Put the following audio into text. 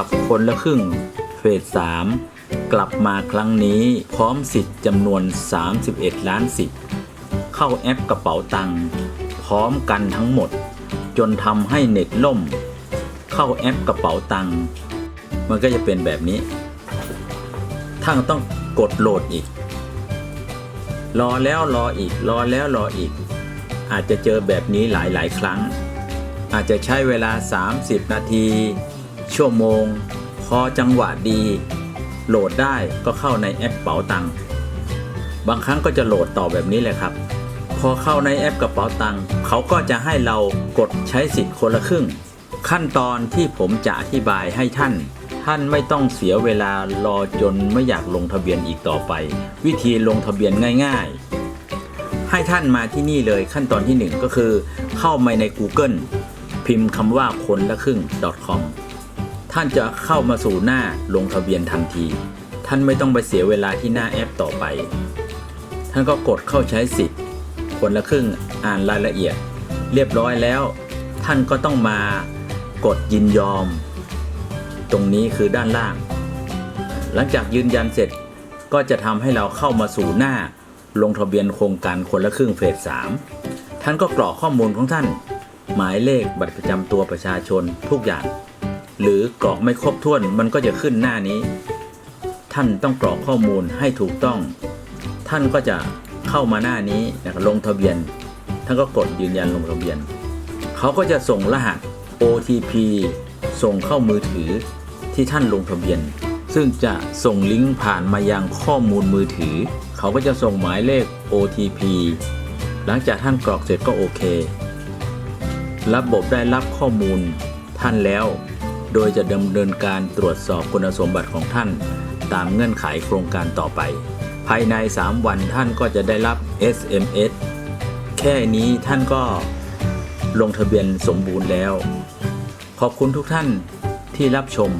กับคนละครึ่งเฟส3กลับมาครั้งนี้พร้อมสิทธิ์จำนวน 31 ล้านสิทธิ์เข้าแอปกระเป๋าตังค์พร้อมกันทั้งหมด จนทำให้เน็ตล่ม เข้าแอปกระเป๋าตังค์มันก็จะเป็นแบบนี้ท่านต้องกดโหลดอีก รอแล้วรออีก รอแล้วรออีก อาจจะเจอแบบนี้หลายหลายๆครั้ง อาจจะใช้เวลา 30 นาที ชั่วโมง พอจังหวะดี โหลดได้ก็เข้าในแอปเป๋าตังค์บางครั้งก็จะโหลดต่อแบบนี้เลยครับ พอเข้าในแอปกระเป๋าตังค์เขาก็จะให้เรากดใช้สิทธิ์คนละครึ่ง ขั้นตอนที่ผมจะอธิบายให้ท่าน ท่านไม่ต้องเสียเวลารอจนไม่อยากลงทะเบียนอีกต่อไป วิธีลงทะเบียนง่าย ๆ ให้ท่านมาที่นี่เลยขั้นตอนที่หนึ่งก็คือ เข้ามาใน Google พิมพ์คำว่าคนละครึ่ง .com ท่านจะเข้ามาสู่หน้าลงทะเบียนทันที ท่านไม่ต้องไปเสียเวลาที่หน้าแอปต่อไป ท่านก็กดเข้าใช้สิทธิ์คนละครึ่งอ่านรายละเอียด เรียบร้อยแล้ว ท่านก็ต้องมากดยินยอม ตรงนี้คือด้านล่าง หลังจากยืนยันเสร็จก็จะทำให้เราเข้ามาสู่หน้า ลงทะเบียนโครงการคนละครึ่งเฟส3ท่านก็กรอกข้อมูลของท่าน หมายเลขบัตรประจำตัวประชาชนทุกอย่าง หรือกรอกไม่ครบถ้วนมันก็จะขึ้นหน้านี้ ท่านต้องกรอกข้อมูลให้ถูกต้อง ท่านก็จะเข้ามาหน้านี้นะครับลงทะเบียน ท่านก็กดยืนยันลงทะเบียน เขาก็จะส่งรหัส OTP ส่งเข้ามือถือที่ท่านลงทะเบียน ซึ่งจะส่งลิงก์ผ่านมายังข้อมูลมือถือ เขาก็จะส่งหมายเลข OTP หลังจากท่านกรอกเสร็จก็โอเค ระบบได้รับข้อมูลท่านแล้ว โดยจะดำเนินการตรวจสอบคุณสมบัติของท่าน ตามเงื่อนไขโครงการต่อไป ภายใน 3 วันท่านก็จะได้รับ SMS แค่นี้ท่านก็ลงทะเบียนสมบูรณ์แล้ว ขอบคุณทุกท่านที่รับชม